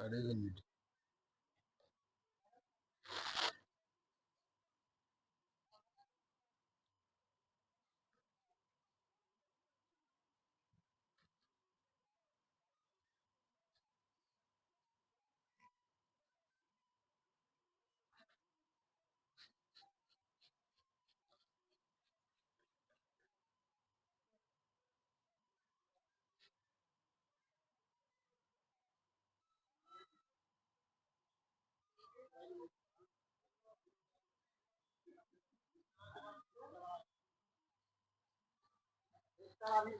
That is a need. তারপরে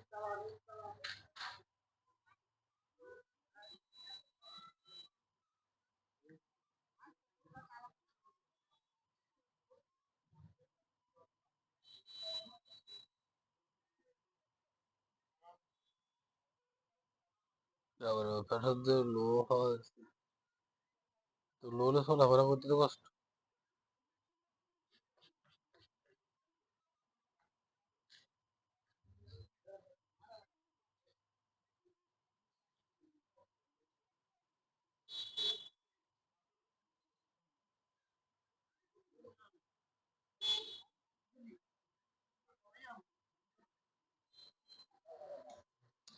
যে লো হয় তো লো হলে চলাফেরা করতে তো কষ্ট।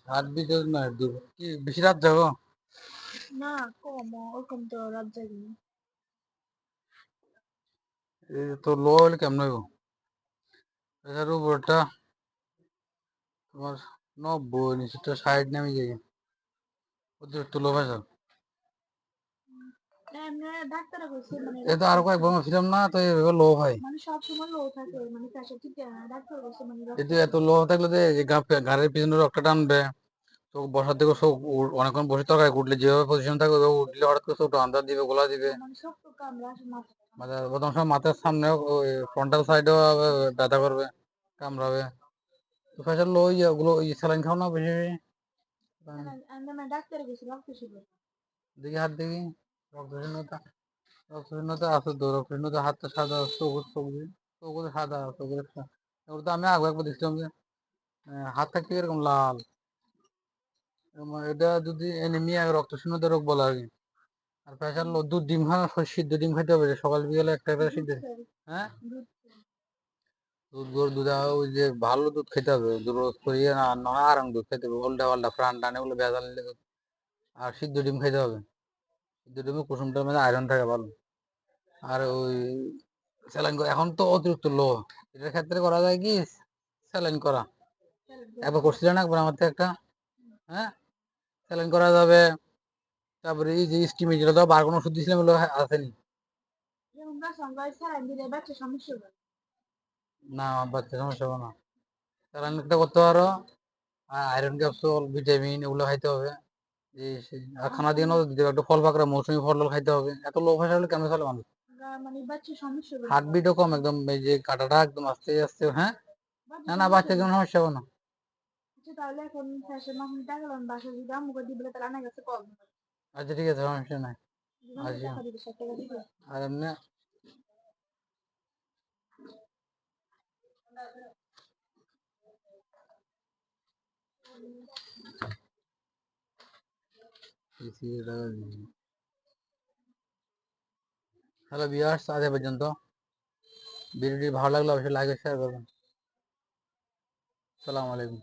হাত দিতে না দিব। কি বেশি রাত যাব? না কম ওরকম তো রাত যাবি এই তো লো হলে কেমন হইব? এটার উপরটা তোমার নব্বই নিচেরটা ষাট নামে যাই অতিরিক্ত লো প্রেশার মানে তো আরও কয়েকবার ছিলাম না তো এইভাবে লো হয়। মানে সব সময় লো থাকে মানে ঠিক ডাক্তার মানে এই তো এত লো থাকলে যে গা- গাড়ির পিছনে রক্তটা টানবে চোখ বসার থেকে উ- অনেকক্ষণ বসে তরকারি উঠলে যেভাবে পজিশন থাকবে ওইভাবে উঠলে হঠাৎ করে চোখটা আন্দাজ দিবে গোলা দিবে। মাথা প্রথম সময় মাথার সামনে ফ্রন্টাল সাইডেও ব্যথা করবে কামড়াবে। তো প্রেশার লো ওগুলো স্যালাইন খাও না বেশি রক্ত দেখি হাত দেখি। হাতটা আমি আগে একবার দেখছিলাম যে আহ, হাত থাকতে এরকম লাল? এটা যদি রোগ বলা আর কি দুধ ডিম খাওয়া সিদ্ধ ডিম খাইতে হবে সকাল বিকালে একটা সিদ্ধ হ্যাঁ? দুধ দুধ দুধ ওই যে ভালো দুধ খেতে হবে। রোজ করিয়ে না আরাম দুধ খেতে হবে। উল্টা পাল্টা প্রাণ টানে ওগুলো ভেজাল আর সিদ্ধ ডিম খেতে হবে। ডিমে কুসুমটার মধ্যে আয়রন থাকে ভালো। আর ওই স্যালাইন এখন তো অতিরিক্ত লো এটার ক্ষেত্রে করা যায় কি? স্যালাইন করা। একবার করছিলেন একবার আমার একটা? হ্যাঁ? স্যালাইন করা যাবে। তারপরে এই যে স্কিমে যেটা দাও বার কোনো ওষুধ দিয়েছিলাম ওগুলো আসেনি। না, বাচ্চা সমস্যা হবে না। স্যালাইন একটা করতে পারো। আয়রন ক্যাপসুল ভিটামিন এগুলো খাইতে হবে। এই সেই। আর খানা দিয়ে নজর দিতে হবে। একটু ফল পাকড়া মৌসুমি ফল টল খাইতে হবে। এত লো প্রেশার হলে কেমন চলে মানুষ? মানে বাচ্চা হার্টবিটও কম একদম এই যে কাটাটা একদম আস্তে আস্তে হ্যাঁ? না না বাচ্চার কোনো সমস্যা হবে না। আচ্ছা তাহলে এখন ফ্যাশন মাখন টাকা লোন বাসা যদি আমাকে দিবে তাহলে আনা গেছে কম। আচ্ছা ঠিক আছে সমস্যা নাই। আচ্ছা। আর এমনি হ্যালো বিয়ার্স আজ এ পর্যন্ত ভিডিওটি ভালো লাগলে অবশ্যই লাইক শেয়ার করবেন সালামু আলাইকুম